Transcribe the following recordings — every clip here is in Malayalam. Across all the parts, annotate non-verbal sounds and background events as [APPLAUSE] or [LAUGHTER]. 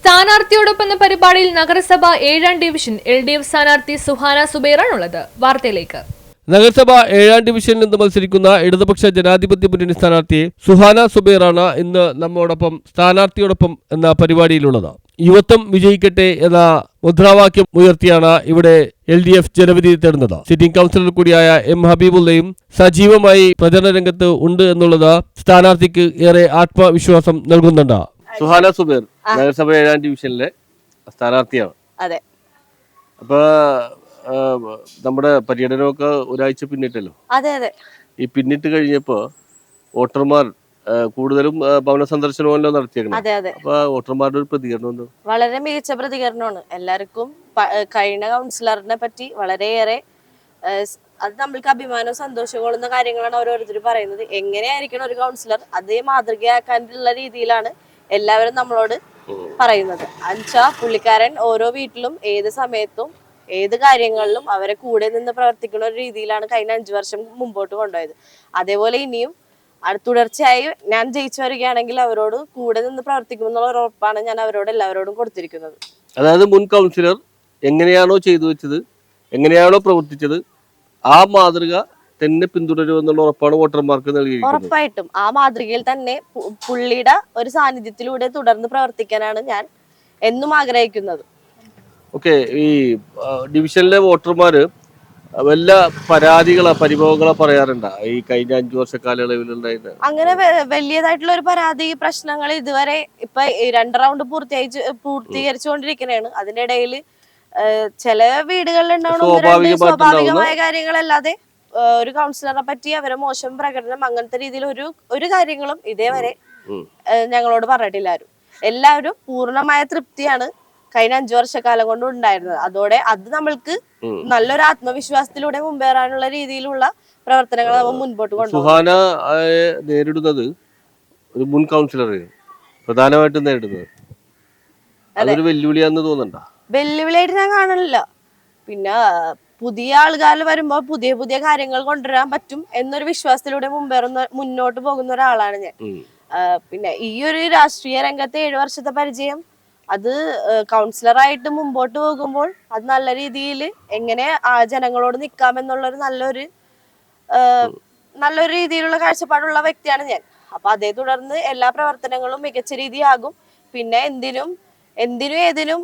സ്ഥാനാർത്ഥിയോടൊപ്പം പരിപാടിയിൽ നഗരസഭ ഏഴാം ഡിവിഷൻ എൽ ഡി എഫ് സ്ഥാനാർത്ഥി സുഹാന സുബൈറാണുള്ളത്. വാർത്തയിലേക്ക്. നഗരസഭ ഏഴാം ഡിവിഷനിൽ നിന്ന് മത്സരിക്കുന്ന ഇടതുപക്ഷ ജനാധിപത്യ മുന്നണി സ്ഥാനാർത്ഥി സുഹാന സുബൈറാണ് ഇന്ന് നമ്മോടൊപ്പം സ്ഥാനാർത്ഥിയോടൊപ്പം എന്ന പരിപാടിയിലുള്ളത്. യുവത്വം വിജയിക്കട്ടെ എന്ന മുദ്രാവാക്യം ഉയർത്തിയാണ് ഇവിടെ എൽ ഡി എഫ് ജനവിധി തേടുന്നത്. സിറ്റിംഗ് കൗൺസിലർ കൂടിയായ എം ഹബീബുള്ളയും സജീവമായി പ്രചരണ രംഗത്ത് ഉണ്ട് എന്നുള്ളത് സ്ഥാനാർത്ഥിക്ക് ഏറെ ആത്മവിശ്വാസം നൽകുന്നുണ്ട്. സുഹാന സുബേർ നഗരസഭ ഏഴാം ഡിവിഷനിലെ സ്ഥാനാർത്ഥിയാണ്. അതെ. അപ്പൊ നമ്മുടെ പര്യടനമൊക്കെ ഒരാഴ്ച പിന്നിട്ടല്ലോ? അതെ അതെ. ഈ പിന്നിട്ട് കഴിഞ്ഞപ്പോ വോട്ടർമാർ കൂടുതലും ഭവന സന്ദർശനമല്ലോ അതെ അപ്പൊ വോട്ടർമാരുടെ ഒരു പ്രതികരണം വളരെ മികച്ച പ്രതികരണമാണ്. എല്ലാവർക്കും കഴിഞ്ഞ കൗൺസിലറിനെ പറ്റി വളരെയേറെ അത് നമ്മൾക്ക് അഭിമാനവും സന്തോഷവും കൊള്ളുന്ന കാര്യങ്ങളാണ് ഓരോരുത്തർ പറയുന്നത്. എങ്ങനെയായിരിക്കണം ഒരു കൗൺസിലർ അതേ മാതൃകയാക്കാനുള്ള രീതിയിലാണ് എല്ലാവരും നമ്മളോട് പറയുന്നത്. അഞ്ചാ പുള്ളിക്കാരൻ ഓരോ വീട്ടിലും ഏത് സമയത്തും ഏത് കാര്യങ്ങളിലും അവരെ കൂടെ നിന്ന് പ്രവർത്തിക്കുന്ന ഒരു രീതിയിലാണ് കഴിഞ്ഞ അഞ്ചു വർഷം മുമ്പോട്ട് കൊണ്ടുപോയത്. അതേപോലെ ഇനിയും തുടർച്ചയായി ഞാൻ ജയിച്ചു വരികയാണെങ്കിൽ അവരോട് കൂടെ നിന്ന് പ്രവർത്തിക്കുമെന്നുള്ള ഒരു ഉറപ്പാണ് ഞാൻ അവരോട് എല്ലാവരോടും കൊടുത്തിരിക്കുന്നത്. അതായത് മുൻ കൗൺസിലർ എങ്ങനെയാണോ ചെയ്തു വെച്ചത് എങ്ങനെയാണോ പ്രവർത്തിച്ചത് ആ മാതൃക തന്നെ പിന്തുടരുമെന്നുള്ള ഉറപ്പാണ് വോട്ടർമാർക്ക് നൽകിയിരിക്കുന്നത്. ഉറപ്പായിട്ടും. ആ മാതൃകയിൽ തന്നെ പുള്ളിയുടെ ഒരു സാന്നിധ്യത്തിലൂടെ തുടർന്ന് പ്രവർത്തിക്കാനാണ് ഞാൻ എന്നും ആഗ്രഹിക്കുന്നത്. ഓക്കെ ഈ ഡിവിഷനിലെ വോട്ടർമാര് വല്ല പരാതികളോ പരിഭവങ്ങളോ പറയാറുണ്ടോ? ഈ കഴിഞ്ഞ അഞ്ചു വർഷ കാലയളവിലുണ്ടായത് അങ്ങനെ വലിയതായിട്ടുള്ള ഒരു പരാതി പ്രശ്നങ്ങൾ ഇതുവരെ ഇപ്പൊ രണ്ട് റൗണ്ട് പൂർത്തിയായി പൂർത്തീകരിച്ചുകൊണ്ടിരിക്കുന്നതാണ് അതിന്റെ ഇടയിൽ ചില വീടുകളിൽ സ്വാഭാവികമായ കാര്യങ്ങളല്ലാതെ ഒരു കൗൺസിലറെ പറ്റി അവരെ മോശം പ്രകടനം അങ്ങനത്തെ രീതിയിൽ ഒരു ഒരു കാര്യങ്ങളും ഇതേവരെ വരെ ഞങ്ങളോട് പറഞ്ഞിട്ടില്ല ആരും എല്ലാവരും പൂർണമായ തൃപ്തിയാണ് കഴിഞ്ഞ അഞ്ചു വർഷക്കാലം കൊണ്ട് ഉണ്ടായിരുന്നത്. അതോടെ അത് നമ്മൾക്ക് നല്ലൊരു ആത്മവിശ്വാസത്തിലൂടെ മുമ്പേറാനുള്ള രീതിയിലുള്ള പ്രവർത്തനങ്ങൾ നമ്മൾ മുൻപോട്ട് കൊണ്ടുപോകും. നേരിടുന്നത് ഒരു മുൻ കൗൺസിലറെ പ്രധാനമായിട്ടും നേരിടുന്നത്. അതൊരു വെല്ലുവിളിയാന്ന് തോന്നണ്ട. വെല്ലുവിളിയായിട്ട് ഞാൻ കാണണില്ല പിന്നെ പുതിയ ആൾക്കാർ വരുമ്പോൾ പുതിയ പുതിയ കാര്യങ്ങൾ കൊണ്ടുവരാൻ പറ്റും എന്നൊരു വിശ്വാസത്തിലൂടെ മുമ്പേറുന്ന മുന്നോട്ട് പോകുന്ന ഒരാളാണ് ഞാൻ. പിന്നെ ഈ ഒരു രാഷ്ട്രീയ രംഗത്തെ ഏഴു വർഷത്തെ പരിചയം അത് കൗൺസിലറായിട്ട് മുമ്പോട്ട് പോകുമ്പോൾ അത് നല്ല രീതിയിൽ എങ്ങനെ ആ ജനങ്ങളോട് നിൽക്കാമെന്നുള്ളൊരു നല്ലൊരു ആ, നല്ലൊരു രീതിയിലുള്ള കാഴ്ചപ്പാടുള്ള വ്യക്തിയാണ് ഞാൻ. അപ്പൊ അതേ തുടർന്ന് എല്ലാ പ്രവർത്തനങ്ങളും മികച്ച രീതിയാകും. പിന്നെ എന്തിനും എന്തിനും ഏതിനും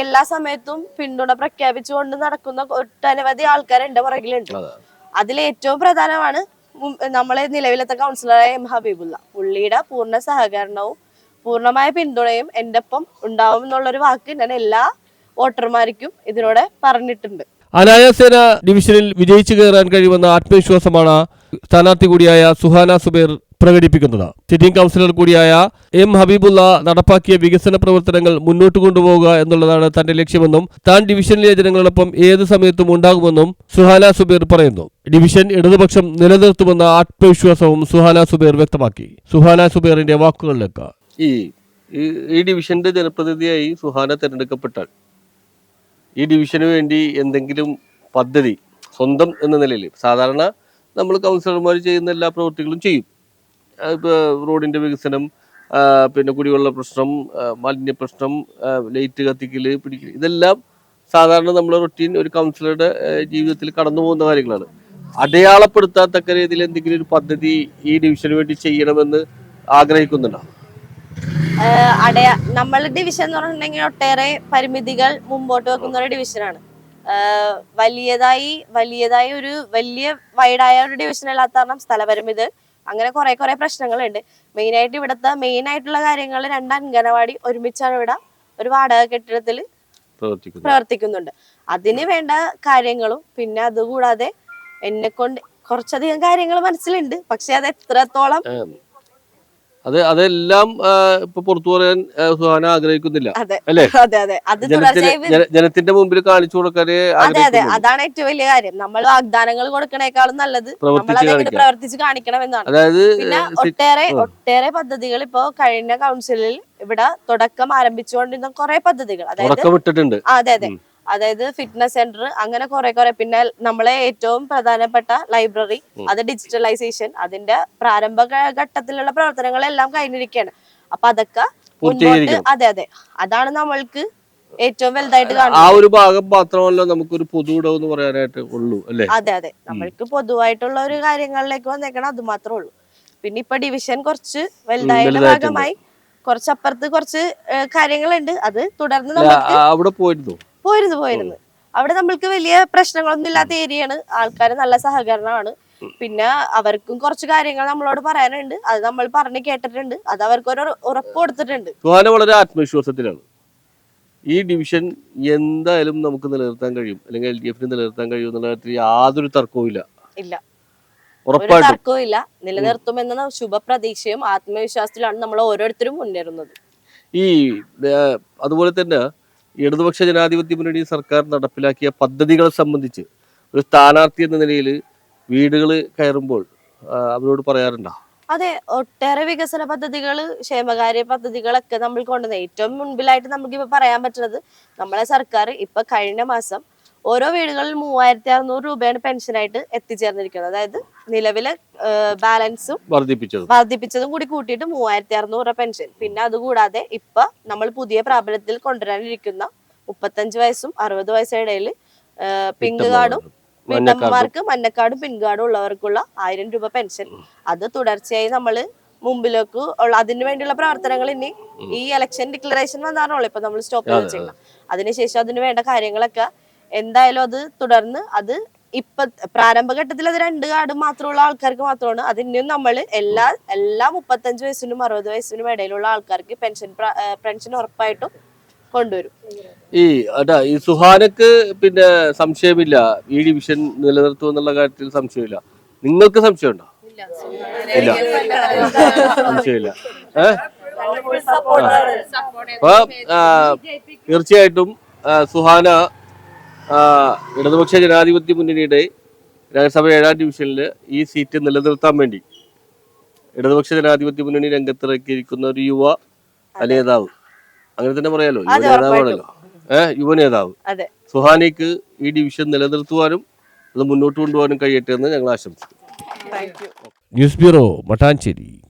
എല്ലാ സമയത്തും പിന്തുണ പ്രഖ്യാപിച്ചുകൊണ്ട് നടക്കുന്ന ഒട്ടനവധി ആൾക്കാർ എന്റെ പുറകിലുണ്ട് അതിലേറ്റവും അതിൽ ഏറ്റവും പ്രധാനമാണ് നമ്മളെ നിലവിലത്തെ കൗൺസിലറായ എം ഹബീബുള്ള. പുള്ളിയുടെ പൂർണ സഹകരണവും പൂർണമായ പിന്തുണയും എന്റെ ഒപ്പം ഉണ്ടാവും എന്നുള്ളൊരു വാക്ക് ഞാൻ എല്ലാ വോട്ടർമാർക്കും ഇതിലൂടെ പറഞ്ഞിട്ടുണ്ട്. അനായാസേന ഡിവിഷനിൽ വിജയിച്ചു കയറാൻ കഴിയുമെന്ന ആത്മവിശ്വാസമാണ് സ്ഥാനാർത്ഥി കൂടിയായ സുഹാന സുബൈർ പ്രകടിപ്പിക്കുന്നത്. സിറ്റിംഗ് കൗൺസിലർ കൂടിയായ എം ഹബീബുള്ള നടപ്പാക്കിയ വികസന പ്രവർത്തനങ്ങൾ മുന്നോട്ട് കൊണ്ടുപോകുക എന്നുള്ളതാണ് തന്റെ ലക്ഷ്യമെന്നും താൻ ഡിവിഷനിലെ ജനങ്ങളോടൊപ്പം ഏത് സമയത്തും ഉണ്ടാകുമെന്നും സുഹാന സുബീർ പറയുന്നു. ഡിവിഷൻ ഇടതുപക്ഷം നിലനിർത്തുമെന്ന ആത്മവിശ്വാസവും സുഹാന സുബീർ വ്യക്തമാക്കി. സുഹാന സുബീറിന്റെ വാക്കുകളിലേക്ക്. ഈ ഈ- ഡിവിഷന്റെ ജനപ്രതിനിധിയായി സുഹാന തിരഞ്ഞെടുക്കപ്പെട്ടാൽ ഈ ഡിവിഷന് വേണ്ടി എന്തെങ്കിലും പദ്ധതി സ്വന്തം എന്ന നിലയിൽ സാധാരണ നമ്മൾ കൗൺസിലർമാർ ചെയ്യുന്ന എല്ലാ പ്രവൃത്തികളും ചെയ്യും. റോഡിന്റെ വികസനം പിന്നെ കുടിവെള്ള പ്രശ്നം മാലിന്യ പ്രശ്നം ലൈറ്റ് കത്തിക്കൽ പിടിക്കൽ ഇതെല്ലാം സാധാരണ നമ്മൾ റൊട്ടീൻ ഒരു കൗൺസിലറുടെ ജീവിതത്തിൽ കടന്നു പോകുന്ന കാര്യങ്ങളാണ്. അടയാളപ്പെടുത്താത്തക്ക രീതിയിൽ എന്തെങ്കിലും ഒരു പദ്ധതി ഈ ഡിവിഷന് വേണ്ടി ചെയ്യണമെന്ന് ആഗ്രഹിക്കുന്നുണ്ടോ? അടയ നമ്മൾ ഡിവിഷൻ എന്ന് പറഞ്ഞിട്ടുണ്ടെങ്കിൽ ഒട്ടേറെ പരിമിതികൾ മുമ്പോട്ട് വെക്കുന്ന ഒരു ഡിവിഷനാണ് വലിയതായി വലിയതായി ഒരു വലിയ വൈഡായ ഒരു ഡിവിഷൻ അല്ലാത്ത കാരണം സ്ഥലപരിമിതി. അങ്ങനെ കുറെ കുറെ പ്രശ്നങ്ങളുണ്ട്. മെയിൻ ആയിട്ട് ഇവിടുത്തെ മെയിൻ ആയിട്ടുള്ള കാര്യങ്ങൾ രണ്ട് അംഗനവാടി ഒരുമിച്ചാണ് ഇവിടെ ഒരു വാടക കെട്ടിടത്തിൽ പ്രവർത്തിക്കുന്നു പ്രവർത്തിക്കുന്നുണ്ട്. അതിന് വേണ്ട കാര്യങ്ങളും പിന്നെ അതുകൂടാതെ എന്നെ കൊണ്ട് കുറച്ചധികം കാര്യങ്ങൾ മനസ്സിലുണ്ട്. പക്ഷെ അത് എത്രത്തോളം അത് അതെല്ലാം ഇപ്പൊ പുറത്തു പറയാൻ സുഹാന ആഗ്രഹിക്കുന്നില്ല. അതെ. അല്ലേ? [LAUGHS] ജനത്തിന്റെ മുമ്പിൽ കാണിച്ചു കൊടുക്കാനേ അതെ അതെ. അതാണ് ഏറ്റവും വലിയ കാര്യം. നമ്മൾ വാഗ്ദാനങ്ങൾ കൊടുക്കണേക്കാളും നല്ലത്. പ്രവർത്തിച്ച് കാണിക്കണം എന്നാണ് അതായത് ഒട്ടേറെ. ഒട്ടേറെ പദ്ധതികൾ ഇപ്പോ കഴിഞ്ഞ കൗൺസിലിൽ ഇവിടെ തുടക്കം ആരംഭിച്ചുകൊണ്ടിരുന്ന കുറെ പദ്ധതികൾ. അതായത് അതെ അതെ. അതായത് ഫിറ്റ്നസ് സെന്റർ അങ്ങനെ കുറെ കുറെ. പിന്നെ നമ്മളെ ഏറ്റവും പ്രധാനപ്പെട്ട ലൈബ്രറി അത് ഡിജിറ്റലൈസേഷൻ അതിന്റെ പ്രാരംഭ ഘട്ടത്തിലുള്ള പ്രവർത്തനങ്ങളെല്ലാം കഴിഞ്ഞിരിക്കുകയാണ് അപ്പൊ അതൊക്കെ മുന്നോട്ട് അതെ അതെ. അതാണ് നമ്മൾക്ക് ഏറ്റവും വലുതായിട്ട് ആ കാണുന്നത്. ഒരു ഭാഗം മാത്രമല്ല നമുക്കൊരു പൊതു എന്ന് പറയാനായിട്ട് ഉള്ളൂ അല്ലേ? അതെ അതെ. നമ്മൾക്ക് പൊതുവായിട്ടുള്ള ഒരു കാര്യങ്ങളിലേക്ക് വന്നേക്കണം അത് മാത്രമേ ഉള്ളൂ. പിന്നെ ഇപ്പൊ ഡിവിഷൻ കുറച്ച് വലുതായിട്ട് ഭാഗമായി. കുറച്ചപ്പുറത്ത് കുറച്ച് കാര്യങ്ങളുണ്ട്. അത് തുടർന്ന് അവിടെ പോയിരുന്നു. പോയിരുന്നു പോയിരുന്നു അവിടെ നമ്മൾക്ക് വലിയ പ്രശ്നങ്ങളൊന്നും ഇല്ലാത്ത ഏരിയയാണ്. ആൾക്കാർ നല്ല സഹകരണമാണ്. പിന്നെ അവർക്കും കുറച്ച് കാര്യങ്ങൾ നമ്മളോട് പറയാനുണ്ട്. അത് നമ്മൾ പറഞ്ഞു കേട്ടിട്ടുണ്ട്. അത് അവർക്ക് ഒരു ഉറപ്പ് കൊടുത്തിട്ടുണ്ട്. സുഹാന വളരെ ആത്മവിശ്വാസത്തിലാണ്. ഈ ഡിവിഷൻ എന്തായാലും നമുക്ക് നിലനിർത്താൻ കഴിയും. അല്ലെങ്കിൽ എൽ ഡി എഫിന് നിലനിർത്താൻ കഴിയും എന്നുള്ള കാര്യത്തിൽ യാതൊരു തർക്കവും ഇല്ല. ഇല്ല. ഒരു ഉറപ്പായിട്ടും തർക്കവും ഇല്ല. നിലനിർത്തുമെന്ന ശുഭപ്രതീക്ഷയും ആത്മവിശ്വാസത്തിലാണ് നമ്മൾ ഓരോരുത്തരും മുന്നേറുന്നത്. ഈ അതുപോലെ തന്നെ ഇടതുപക്ഷ ജനാധിപത്യ മുന്നണി സർക്കാർ നടപ്പിലാക്കിയ പദ്ധതികളെ സംബന്ധിച്ച് ഒരു സ്ഥാനാർത്ഥി എന്ന നിലയിൽ വീടുകൾ കയറുമ്പോൾ അവരോട് പറയാറുണ്ടോ? അതെ ഒട്ടേറെ വികസന പദ്ധതികൾ ക്ഷേമകാര്യ പദ്ധതികളൊക്കെ നമ്മൾ കൊണ്ടുവന്നത് ഏറ്റവും മുൻപിലായിട്ട് നമുക്ക് ഇപ്പൊ പറയാൻ പറ്റുന്നത് നമ്മളെ സർക്കാർ ഇപ്പൊ കഴിഞ്ഞ മാസം ഓരോ വീടുകളിൽ മൂവായിരത്തി അറുന്നൂറ് രൂപയാണ് പെൻഷനായിട്ട് എത്തിച്ചേർന്നിരിക്കുന്നത്. അതായത് നിലവിലെ ബാലൻസും വർദ്ധിപ്പിച്ചതും. വർദ്ധിപ്പിച്ചതും കൂടി കൂട്ടിയിട്ട് മൂവായിരത്തി അറുന്നൂറ് രൂപ പെൻഷൻ പിന്നെ അതുകൂടാതെ ഇപ്പൊ നമ്മൾ പുതിയ പ്രാബല്യത്തിൽ കൊണ്ടുവരാനിരിക്കുന്ന മുപ്പത്തഞ്ച് വയസ്സും അറുപത് വയസ്സിനിടയിൽ പിങ്ക് കാർഡും പിന്നമ്മമാർക്ക് മഞ്ഞക്കാർഡും. പിങ്ക് കാർഡും ഉള്ളവർക്കുള്ള ആയിരം രൂപ പെൻഷൻ അത് തുടർച്ചയായി നമ്മൾ മുമ്പിലേക്ക് ഉള്ള അതിനു വേണ്ടിയുള്ള പ്രവർത്തനങ്ങൾ ഇനി ഈ ഇലക്ഷൻ ഡിക്ലറേഷൻ വന്നാണല്ലോ ഇപ്പൊ നമ്മൾ സ്റ്റോപ്പ് ചെയ്യണം അതിനുശേഷം അതിന് വേണ്ട കാര്യങ്ങളൊക്കെ എന്തായാലും അത് തുടർന്ന് അത് ഇപ്പൊ പ്രാരംഭഘട്ടത്തിൽ അത് രണ്ട് കാർഡ് മാത്രമുള്ള ആൾക്കാർക്ക് മാത്രമാണ്. അത് ഇനിയും നമ്മൾ എല്ലാ എല്ലാ മുപ്പത്തഞ്ച് വയസ്സിനും അറുപത് വയസ്സിനും ഇടയിലുള്ള ആൾക്കാർക്ക് പെൻഷൻ പെൻഷൻ ഉറപ്പായിട്ടും കൊണ്ടുവരും. ഈ അതാ ഈ സുഹാനക്ക് പിന്നെ സംശയമില്ല. ഈ ഡിവിഷൻ നിലനിർത്തും എന്നുള്ള കാര്യത്തിൽ സംശയമില്ല. നിങ്ങൾക്ക് സംശയമുണ്ടോ? ഇല്ല. സംശയമില്ല. ഏഹ് അപ്പൊ തീർച്ചയായിട്ടും സുഹാന ഇടതുപക്ഷ ജനാധിപത്യ മുന്നണിയുടെ രാജ്യസഭ ഏഴാം ഡിവിഷനിൽ ഈ സീറ്റ് നിലനിർത്താൻ വേണ്ടി ഇടതുപക്ഷ ജനാധിപത്യ മുന്നണി രംഗത്തിറക്കിയിരിക്കുന്ന ഒരു യുവ നേതാവ് അങ്ങനെ തന്നെ പറയാലോ യുവ അതെ, നേതാവാണല്ലോ. ഏഹ് യുവ നേതാവ്. സുഹാനിക്ക് സുഹാനയ്ക്ക് ഈ ഡിവിഷൻ നിലനിർത്തുവാനും അത് മുന്നോട്ട് കൊണ്ടുപോകാനും കഴിയട്ടെ എന്ന് ഞങ്ങൾ ആശംസിക്കുന്നു. News bureau Mattancherry.